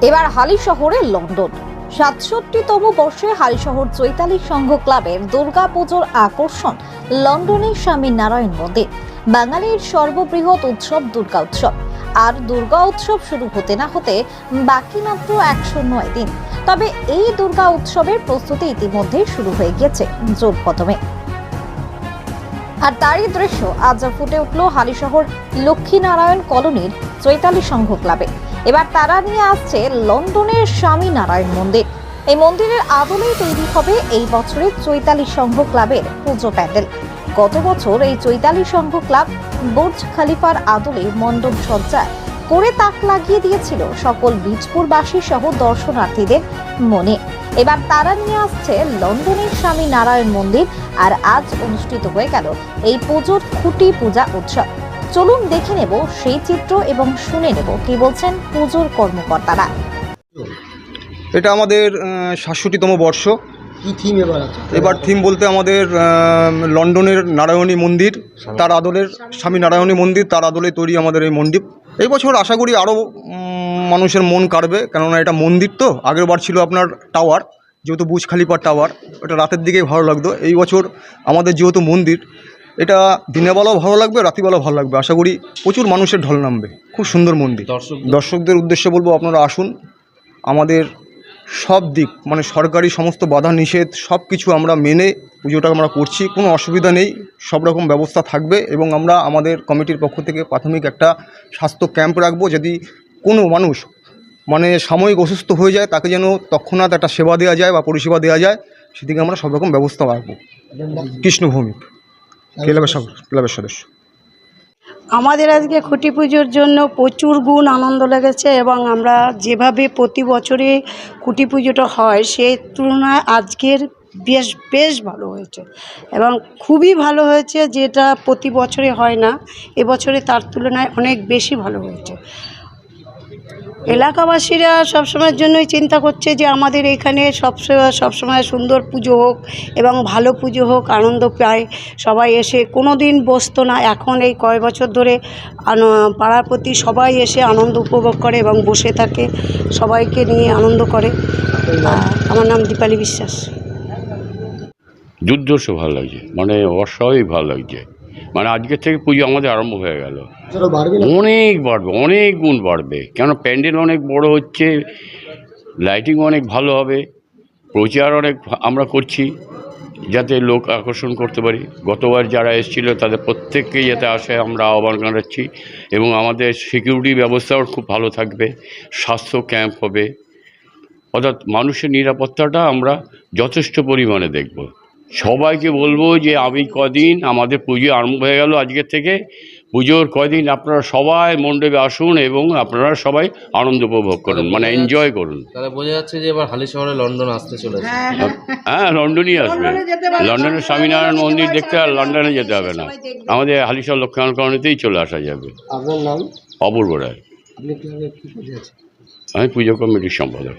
এবার হালি শহরে লন্ডন। সাতষট্টিতম বর্ষে হালিশহর চৈতালি সংঘ ক্লাবের দুর্গা পুজোর আকর্ষণ, লন্ডনের স্বামী নারায়ণ মন্দির। বাঙালির সর্ববৃহৎ উৎসব দুর্গা উৎসব। আর দুর্গা উৎসব শুরু হতে না হতে বাকি মাত্র একশো নয় দিন। তবে এই দুর্গা উৎসবের প্রস্তুতি ইতিমধ্যেই শুরু হয়ে গিয়েছে জোর কদমে। আর তারই দৃশ্য, আজ ফুটে উঠল হালিশহর লক্ষ্মীনারায়ণ কলোনির চৈতালি সংঘ ক্লাবে। এবার তারা নিয়ে আসছে লন্ডনের স্বামী নারায়ণ মন্দির। এই মন্দিরের আদলেই তৈরি হবে এই বছরের চৈতালি সংঘ ক্লাবের পুজো প্যান্ডেল। গত বছর এই চৈতালি সংঘ ক্লাব বুর্জ খালিফার আদলে মণ্ডপ সজ্জায় করে তাক লাগিয়ে দিয়েছিল সকল বীজপুরবাসী সহ দর্শনার্থীদের মনে। এবার তারা নিয়ে আসছে লন্ডনের স্বামী নারায়ণ মন্দির আর আজ অনুষ্ঠিত হয়ে গেল এই পুজোর খুঁটি পূজা উৎসব। চলুন দেখে নেব সেই চিত্র এবং শুনে নেব কি বলছেন পুজোর কর্মকর্তারা। এটা আমাদের সাতষট্টিতম বর্ষ। কি থিম এবার আছে? এবার থিম বলতে আমাদের লন্ডনের নারায়ণী মন্দির তার আদলের স্বামী নারায়ণী মন্দির তার আদলে তৈরি আমাদের এই মন্দির। এই বছর আশা করি আরও মানুষের মন কাড়বে কেননা এটা মন্দির তো আগের বার ছিল আপনার টাওয়ার যেহেতু বুজ খালিপার টাওয়ার এটা রাতের দিকেই ভালো লাগতো। এই বছর আমাদের যেহেতু মন্দির এটা দিনের বেলাও ভালো লাগবে রাতিবেলাও ভালো লাগবে। আশা করি প্রচুর মানুষের ঢল নামবে। খুব সুন্দর মন্দির। দর্শক দর্শকদের উদ্দেশ্যে বলব আপনারা আসুন। আমাদের সব দিক মানে সরকারি সমস্ত বাধা নিষেধ সব কিছু আমরা মেনে পুজোটা আমরা করছি। কোনো অসুবিধা নেই সব রকম ব্যবস্থা থাকবে এবং আমরা আমাদের কমিটির পক্ষ থেকে প্রাথমিক একটা স্বাস্থ্য ক্যাম্প রাখব যদি কোনো মানুষ মানে সাময়িক অসুস্থ হয়ে যায় তাকে যেন তৎক্ষণাৎ একটা সেবা দেওয়া যায় বা পরিষেবা দেওয়া যায় সেদিকে আমরা সব রকম ব্যবস্থা রাখব। কৃষ্ণ ভৌমিক আমাদের আজকে খুঁটি পুজোর জন্য প্রচুর গুণ আনন্দ লেগেছে এবং আমরা যেভাবে প্রতি বছরে খুঁটি পুজোটা হয়, সেই তুলনায় আজকের বেশ বেশ ভালো হয়েছে। এবং খুবই ভালো হয়েছে, যেটা প্রতি বছরে হয় না, এবছরে তার তুলনায় অনেক বেশি ভালো হয়েছে। এলাকাবাসীরা সবসময়ের জন্যই চিন্তা করছে যে আমাদের এখানে সবসময় সবসময় সুন্দর পুজো হোক এবং ভালো পুজো হোক, আনন্দ পায়। সবাই এসে কোনো দিন বসতো না। এখন এই কয় বছর ধরে পাড়ার প্রতি সবাই এসে আনন্দ উপভোগ করে এবং বসে থাকে। সবাইকে নিয়ে আনন্দ করে। আমার নাম দীপালি বিশ্বাস। দুর্ধর্ষ ভালো লাগছে। মানে অস্বাভাবিক ভালো লাগছে। মানে আজকের থেকে পুজো আমাদের আরম্ভ হয়ে গেল। অনেক বাড়বে অনেক গুণ বাড়বে। কেন প্যান্ডেল অনেক বড় হচ্ছে লাইটিং অনেক ভালো হবে প্রচার অনেক আমরা করছি যাতে লোক আকর্ষণ করতে পারি। গতবার যারা এসেছিল তাদের প্রত্যেককে যাতে আসে আমরা আহ্বান জানাচ্ছি এবং আমাদের সিকিউরিটি ব্যবস্থাও খুব ভালো থাকবে স্বাস্থ্য ক্যাম্প হবে। অর্থাৎ মানুষের নিরাপত্তাটা আমরা যথেষ্ট পরিমাণে দেখব। সবাইকে বলব যে আমি কদিন আমাদের পুজো আরম্ভ হয়ে গেল আজকের থেকে। পুজোর কদিন আপনারা সবাই মণ্ডপে আসুন এবং আপনারা সবাই আনন্দ উপভোগ করুন মানে এনজয় করুন। তাহলে বোঝা যাচ্ছে যে এবার হালি শহরে লন্ডন আসতে চলেছে। হ্যাঁ লন্ডনই আসবে। লন্ডনের স্বামীনারায়ণ মন্দির দেখতে আর লন্ডনে যেতে হবে না। আমাদের হালিশহর লক্ষ্মীনারায়ণতেই চলে আসা যাবে। আপনার নাম? অপূর্ব রায়। আপনি ক্লাবে কি পুজো আছে আমি পুজো কমিটির সম্পাদক।